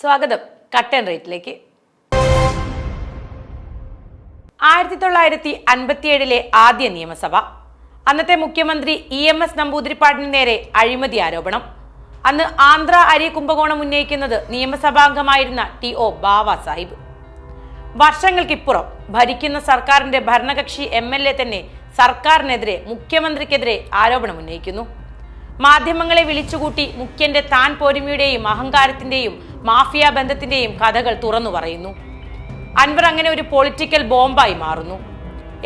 സ്വാഗതം. കട്ടൻ റേറ്റിലേക്ക് ആയിരത്തി തൊള്ളായിരത്തി അൻപത്തിയേഴിലെ ആദ്യ നിയമസഭ. അന്നത്തെ മുഖ്യമന്ത്രി ഇ എം എസ് നമ്പൂതിരിപ്പാടിന് നേരെ അഴിമതി ആരോപണം. അന്ന് ആന്ധ്ര അരി കുംഭകോണം ഉന്നയിക്കുന്നത് നിയമസഭാംഗമായിരുന്ന ടി ഒ ബാവ സാഹിബ് വർഷങ്ങൾക്കിപ്പുറം ഭരിക്കുന്ന സർക്കാരിന്റെ ഭരണകക്ഷി എം എൽ എ തന്നെ സർക്കാരിനെതിരെ മുഖ്യമന്ത്രിക്കെതിരെ ആരോപണം ഉന്നയിക്കുന്നു. മാധ്യമങ്ങളെ വിളിച്ചുകൂട്ടി മുഖ്യന്റെ താൻ പോരിമയുടെയും അഹങ്കാരത്തിന്റെയും മാഫിയ ബന്ധത്തിന്റെയും കഥകൾ തുറന്നു പറയുന്നു. അൻവർ അങ്ങനെ ഒരു പൊളിറ്റിക്കൽ ബോംബായി മാറുന്നു.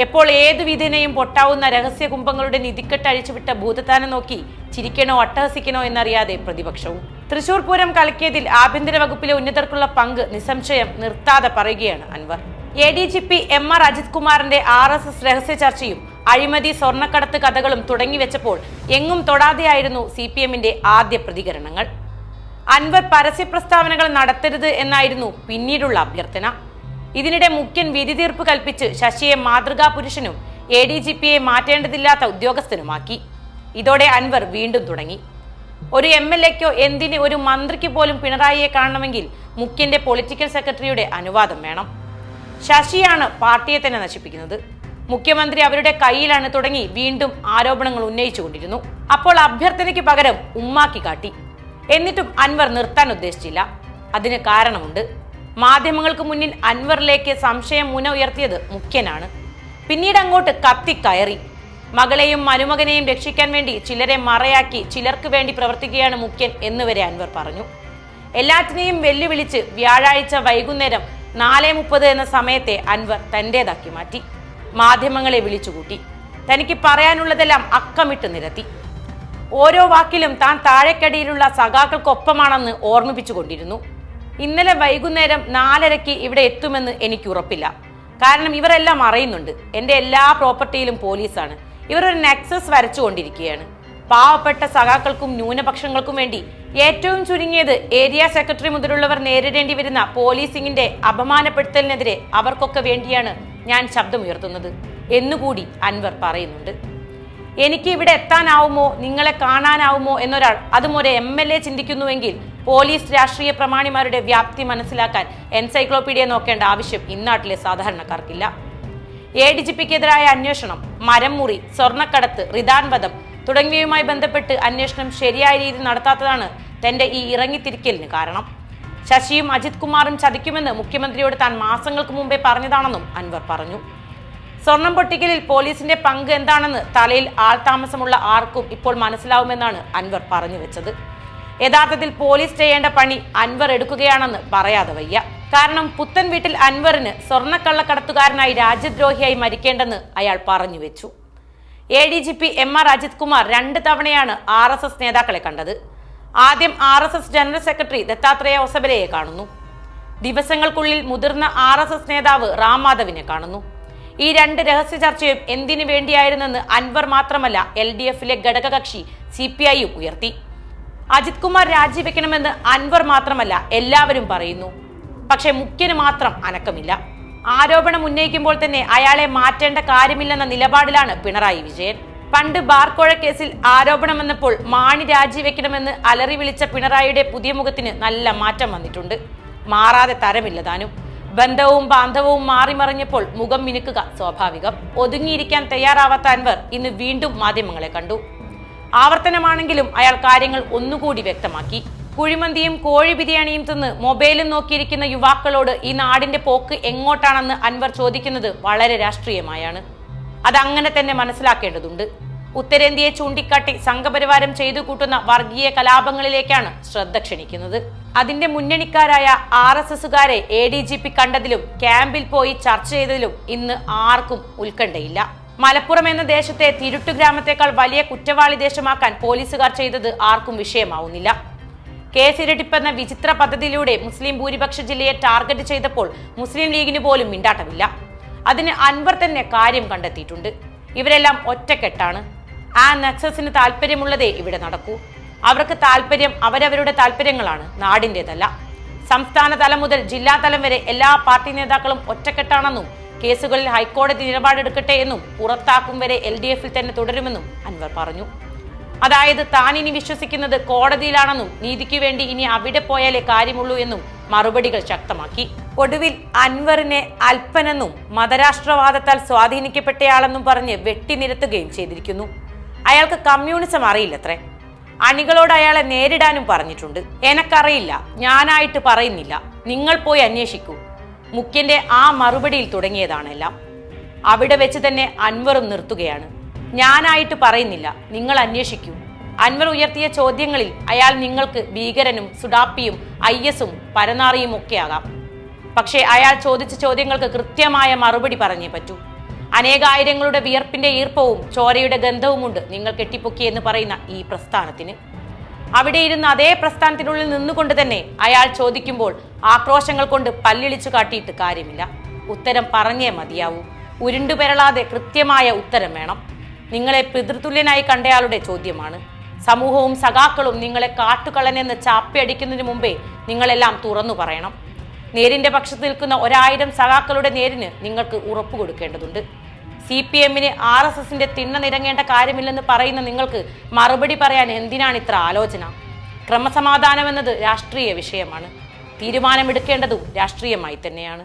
എപ്പോൾ ഏത് വിധേനയും പൊട്ടാവുന്ന രഹസ്യ കുംഭങ്ങളുടെ നിധിക്കെട്ട് അഴിച്ചുവിട്ട ഭൂതത്താനം നോക്കി ചിരിക്കണോ അട്ടഹസിക്കണോ എന്നറിയാതെ പ്രതിപക്ഷവും. തൃശൂർ പൂരം കലക്കിയതിൽ ആഭ്യന്തര വകുപ്പിലെ ഉന്നതർക്കുള്ള പങ്ക് നിസ്സംശയം നിർത്താതെ പറയുകയാണ് Anwar. A D G P M R Ajith കുമാറിന്റെ ആർ എസ് എസ് രഹസ്യ ചർച്ചയും അഴിമതി സ്വർണക്കടത്ത് കഥകളും തുടങ്ങിവെച്ചപ്പോൾ എങ്ങും തൊടാതെയായിരുന്നു സി പി എമ്മിന്റെ ആദ്യ പ്രതികരണങ്ങൾ. അൻവർ പരസ്യ പ്രസ്താവനകൾ നടത്തരുത് എന്നായിരുന്നു പിന്നീടുള്ള അഭ്യർത്ഥന. ഇതിനിടെ മുഖ്യൻ വിധി തീർപ്പ് കൽപ്പിച്ച് ശശിയെ മാതൃകാ പുരുഷനും എ ഡി ജി പിയെ മാറ്റേണ്ടതില്ലാത്ത ഉദ്യോഗസ്ഥനുമാക്കി. ഇതോടെ അൻവർ വീണ്ടും തുടങ്ങി. ഒരു എം എൽ എക്കോ എന്തിന് ഒരു മന്ത്രിക്ക് പോലും പിണറായിയെ കാണണമെങ്കിൽ മുഖ്യന്റെ പൊളിറ്റിക്കൽ സെക്രട്ടറിയുടെ അനുവാദം വേണം. ശശിയാണ് പാർട്ടിയെ തന്നെ നശിപ്പിക്കുന്നത്. മുഖ്യമന്ത്രി അവരുടെ കയ്യിലാണ് തുടങ്ങി വീണ്ടും ആരോപണങ്ങൾ ഉന്നയിച്ചുകൊണ്ടിരുന്നു. അപ്പോൾ അഭ്യർത്ഥനയ്ക്ക് പകരം ഉമ്മാക്കി കാട്ടി. എന്നിട്ടും അൻവർ നിർത്താൻ ഉദ്ദേശിച്ചില്ല. അതിന് കാരണമുണ്ട്. മാധ്യമങ്ങൾക്ക് മുന്നിൽ അൻവറിലേക്ക് സംശയം മുന ഉയർത്തിയത് മുഖ്യനാണ്. പിന്നീട് അങ്ങോട്ട് കത്തിക്കയറി. മകളെയും മരുമകനെയും രക്ഷിക്കാൻ വേണ്ടി ചിലരെ മറയാക്കി ചിലർക്ക് വേണ്ടി പ്രവർത്തിക്കുകയാണ് മുഖ്യൻ എന്നുവരെ അൻവർ പറഞ്ഞു. എല്ലാറ്റിനെയും വെല്ലുവിളിച്ച് വ്യാഴാഴ്ച വൈകുന്നേരം നാല് മുപ്പത് എന്ന സമയത്തെ അൻവർ തന്റേതാക്കി മാറ്റി. മാധ്യമങ്ങളെ വിളിച്ചുകൂട്ടി. തനിക്ക് പറയാനുള്ളതെല്ലാം അക്കമിട്ട് നിരത്തി. ഓരോ വാക്കിലും താൻ താഴെക്കടിയിലുള്ള സഖാക്കൾക്കൊപ്പമാണെന്ന് ഓർമ്മിപ്പിച്ചുകൊണ്ടിരുന്നു. ഇന്നലെ വൈകുന്നേരം നാലരയ്ക്ക് ഇവിടെ എത്തുമെന്ന് എനിക്ക് ഉറപ്പില്ല. കാരണം ഇവരെല്ലാം അറിയുന്നുണ്ട്. എന്റെ എല്ലാ പ്രോപ്പർട്ടിയിലും പോലീസാണ്. ഇവർ ഒരു നെക്സസ് വരച്ചുകൊണ്ടിരിക്കുകയാണ്. പാവപ്പെട്ട സഖാക്കൾക്കും ന്യൂനപക്ഷങ്ങൾക്കും വേണ്ടി ഏറ്റവും ചുരുങ്ങിയത് ഏരിയ സെക്രട്ടറി മുതലുള്ളവർ നേരിടേണ്ടി വരുന്ന പോലീസിംഗിന്റെ അപമാനപ്പെടുത്തലിനെതിരെ അവർക്കൊക്കെ വേണ്ടിയാണ് ഞാൻ ശബ്ദമുയർത്തുന്നത് എന്നുകൂടി അൻവർ പറയുന്നുണ്ട്. എനിക്ക് ഇവിടെ എത്താനാവുമോ? നിങ്ങളെ കാണാനാവുമോ? എന്നൊരാൾ അതും ഒരു എം എൽ എ ചിന്തിക്കുന്നുവെങ്കിൽ പോലീസ് രാഷ്ട്രീയ പ്രമാണിമാരുടെ വ്യാപ്തി മനസ്സിലാക്കാൻ എൻസൈക്ലോപീഡിയ നോക്കേണ്ട ആവശ്യം ഇന്നാട്ടിലെ സാധാരണക്കാർക്കില്ല. എ ഡി ജി പിക്കെതിരായ അന്വേഷണം മരംമുറി സ്വർണക്കടത്ത് റിദാൻവധം തുടങ്ങിയവയുമായി ബന്ധപ്പെട്ട് അന്വേഷണം ശരിയായ രീതി നടത്താത്തതാണ് തന്റെ ഈ ഇറങ്ങിത്തിരിക്കലിന് കാരണം. ശശിയും അജിത് കുമാറും ചതിക്കുമെന്ന് മുഖ്യമന്ത്രിയോട് താൻ മാസങ്ങൾക്ക് മുമ്പേ പറഞ്ഞതാണെന്നും അൻവർ പറഞ്ഞു. സ്വർണം പൊട്ടിക്കലിൽ പോലീസിന്റെ പങ്ക് എന്താണെന്ന് തലയിൽ ആൾതാമസമുള്ള ആർക്കും ഇപ്പോൾ മനസ്സിലാവുമെന്നാണ് അൻവർ പറഞ്ഞു വെച്ചത്. യഥാർത്ഥത്തിൽ പോലീസ് ചെയ്യേണ്ട പണി അൻവർ എടുക്കുകയാണെന്ന് പറയാതെ വയ്യ. കാരണം പുത്തൻ വീട്ടിൽ അൻവറിന് സ്വർണക്കള്ളക്കടത്തുകാരനായി രാജ്യദ്രോഹിയായി മരിക്കേണ്ടെന്ന് അയാൾ പറഞ്ഞു വെച്ചു. A D G P M R Ajith Kumar രണ്ട് തവണയാണ് ആർ എസ് എസ് നേതാക്കളെ കണ്ടത്. ആദ്യം R S S general secretary Dattatreya ഒസബലയെ കാണുന്നു. ദിവസങ്ങൾക്കുള്ളിൽ മുതിർന്ന ആർ എസ് എസ് നേതാവ് റാം മാധവിനെ കാണുന്നു. ഈ രണ്ട് രഹസ്യ ചർച്ചയും എന്തിനു വേണ്ടിയായിരുന്നെന്ന് അൻവർ മാത്രമല്ല എൽ ഡി എഫിലെ ഘടകകക്ഷി സി പി ഐയും ഉയർത്തി. അജിത് കുമാർ രാജിവെക്കണമെന്ന് അൻവർ മാത്രമല്ല എല്ലാവരും പറയുന്നു. പക്ഷെ മുഖ്യന് മാത്രം അനക്കമില്ല. ആരോപണം ഉന്നയിക്കുമ്പോൾ തന്നെ അയാളെ മാറ്റേണ്ട കാര്യമില്ലെന്ന നിലപാടിലാണ് പിണറായി വിജയൻ. പണ്ട് ബാർക്കോഴ കേസിൽ ആരോപണം വന്നപ്പോൾ മാണി രാജിവെക്കണമെന്ന് അലറി വിളിച്ച പിണറായിയുടെ പുതിയ മുഖത്തിന് നല്ല മാറ്റം വന്നിട്ടുണ്ട്. മാറാതെ തരമില്ല താനും. ബന്ധവും ബാന്ധവവും മാറി മറിഞ്ഞപ്പോൾ മുഖം മിനുക്കുക സ്വാഭാവികം. ഒതുങ്ങിയിരിക്കാൻ തയ്യാറാവാത്ത അൻവർ ഇന്ന് വീണ്ടും മാധ്യമങ്ങളെ കണ്ടു. ആവർത്തനമാണെങ്കിലും അയാൾ കാര്യങ്ങൾ ഒന്നുകൂടി വ്യക്തമാക്കി. കുഴിമന്തിയും കോഴി ബിരിയാണിയും തിന്ന് മൊബൈലും നോക്കിയിരിക്കുന്ന യുവാക്കളോട് ഈ നാടിന്റെ പോക്ക് എങ്ങോട്ടാണെന്ന് അൻവർ ചോദിക്കുന്നത് വളരെ രാഷ്ട്രീയമായാണ്. അതങ്ങനെ തന്നെ മനസ്സിലാക്കേണ്ടതുണ്ട്. ഉത്തരേന്ത്യയെ ചൂണ്ടിക്കാട്ടി സംഘപരിവാരം ചെയ്തു കൂട്ടുന്ന വർഗീയ കലാപങ്ങളിലേക്കാണ് ശ്രദ്ധ ക്ഷണിക്കുന്നത്. അതിന്റെ മുന്നണിക്കാരായ ആർ എസ് എസുകാരെ എ ഡി ജി പി കണ്ടതിലും ക്യാമ്പിൽ പോയി ചർച്ച ചെയ്തതിലും ഇന്ന് ആർക്കും ഉത്കണ്ഠയില്ല. മലപ്പുറം എന്ന ദേശത്തെ തിരുട്ടു ഗ്രാമത്തെക്കാൾ വലിയ കുറ്റവാളി ദേശമാക്കാൻ പോലീസുകാർ ചെയ്തത് ആർക്കും വിഷയമാവുന്നില്ല. കേസ് ഇരട്ടിപ്പെന്ന വിചിത്ര പദ്ധതിയിലൂടെ മുസ്ലിം ഭൂരിപക്ഷ ജില്ലയെ ടാർഗറ്റ് ചെയ്തപ്പോൾ മുസ്ലിം ലീഗിന് പോലും മിണ്ടാട്ടമില്ല. അതിന് അൻവർ തന്നെ കാര്യം കണ്ടെത്തിയിട്ടുണ്ട്. ഇവരെല്ലാം ഒറ്റക്കെട്ടാണ്. ആ നക്സസിന് താല്പര്യമുള്ളതേ ഇവിടെ നടക്കൂ. അവർക്ക് താല്പര്യം അവരവരുടെ താല്പര്യങ്ങളാണ് നാടിന്റെതല്ല സംസ്ഥാന തലം മുതൽ ജില്ലാ തലം വരെ എല്ലാ പാർട്ടി നേതാക്കളും ഒറ്റക്കെട്ടാണെന്നും കേസുകളിൽ ഹൈക്കോടതി നിലപാടെടുക്കട്ടെ എന്നും പുറത്താക്കും വരെ എൽ ഡി എഫിൽ തന്നെ തുടരുമെന്നും അൻവർ പറഞ്ഞു. അതായത് താൻ ഇനി വിശ്വസിക്കുന്നത് കോടതിയിലാണെന്നും നീതിക്ക് വേണ്ടി ഇനി അവിടെ പോയാലേ കാര്യമുള്ളൂ എന്നും മറുപടികൾ ശക്തമാക്കി. ഒടുവിൽ അൻവറിനെ അല്പനെന്നും മതരാഷ്ട്രവാദത്താൽ സ്വാധീനിക്കപ്പെട്ടയാളെന്നും പറഞ്ഞ് വെട്ടിനിരത്തുകയും ചെയ്തിരിക്കുന്നു. അയാൾക്ക് കമ്മ്യൂണിസം അറിയില്ലത്രേ. അണികളോട് അയാളെ നേരിടാനും പറഞ്ഞിട്ടുണ്ട്. എനക്കറിയില്ല. ഞാനായിട്ട് പറയുന്നില്ല. നിങ്ങൾ പോയി അന്വേഷിക്കൂ. മുഖ്യന്റെ ആ മറുപടിയിൽ തുടങ്ങിയതാണെല്ലാം. അവിടെ വെച്ച് തന്നെ അൻവറും നിർത്തുകയാണ്. ഞാനായിട്ട് പറയുന്നില്ല. നിങ്ങൾ അന്വേഷിക്കൂ. അൻവർ ഉയർത്തിയ ചോദ്യങ്ങളിൽ അയാൾ നിങ്ങൾക്ക് ഭീകരനും സുഡാപ്പിയും ഐ എസും പരനാറിയും ഒക്കെയാകാം പക്ഷേ അയാൾ ചോദിച്ച ചോദ്യങ്ങൾക്ക് കൃത്യമായ മറുപടി പറഞ്ഞേ പറ്റൂ. അനേകായിരങ്ങളുടെ വിയർപ്പിന്റെ ഈർപ്പവും ചോരയുടെ ഗന്ധവുമുണ്ട് നിങ്ങൾ കെട്ടിപ്പൊക്കി എന്ന് പറയുന്ന ഈ പ്രസ്ഥാനത്തിന്. അവിടെ ഇരുന്ന് അതേ പ്രസ്ഥാനത്തിനുള്ളിൽ നിന്നുകൊണ്ട് തന്നെ അയാൾ ചോദിക്കുമ്പോൾ ആക്രോശങ്ങൾ കൊണ്ട് പല്ലിളിച്ചു കാട്ടിയിട്ട് കാര്യമില്ല. ഉത്തരം പറഞ്ഞേ മതിയാവൂ. ഉരുണ്ടുപെരളാതെ കൃത്യമായ ഉത്തരം വേണം. നിങ്ങളെ പിതൃതുല്യനായി കണ്ടയാളുടെ ചോദ്യമാണ്. സമൂഹവും സഖാക്കളും നിങ്ങളെ കാട്ടുകളനെന്ന് ചാപ്പിയടിക്കുന്നതിന് മുമ്പേ നിങ്ങളെല്ലാം തുറന്നു പറയണം. നേരിന്റെ പക്ഷത്ത് നിൽക്കുന്ന ഒരായിരം സഖാക്കളുടെ നേരിന് നിങ്ങൾക്ക് ഉറപ്പ് കൊടുക്കേണ്ടതുണ്ട്. സി പി എമ്മിന് ആർ എസ് എസിന്റെ തിണ്ണ നിരങ്ങേണ്ട കാര്യമില്ലെന്ന് പറയുന്ന നിങ്ങൾക്ക് മറുപടി പറയാൻ എന്തിനാണ് ഇത്ര ആലോചന? ക്രമസമാധാനം എന്നത് രാഷ്ട്രീയ വിഷയമാണ്. തീരുമാനമെടുക്കേണ്ടതും രാഷ്ട്രീയമായി തന്നെയാണ്.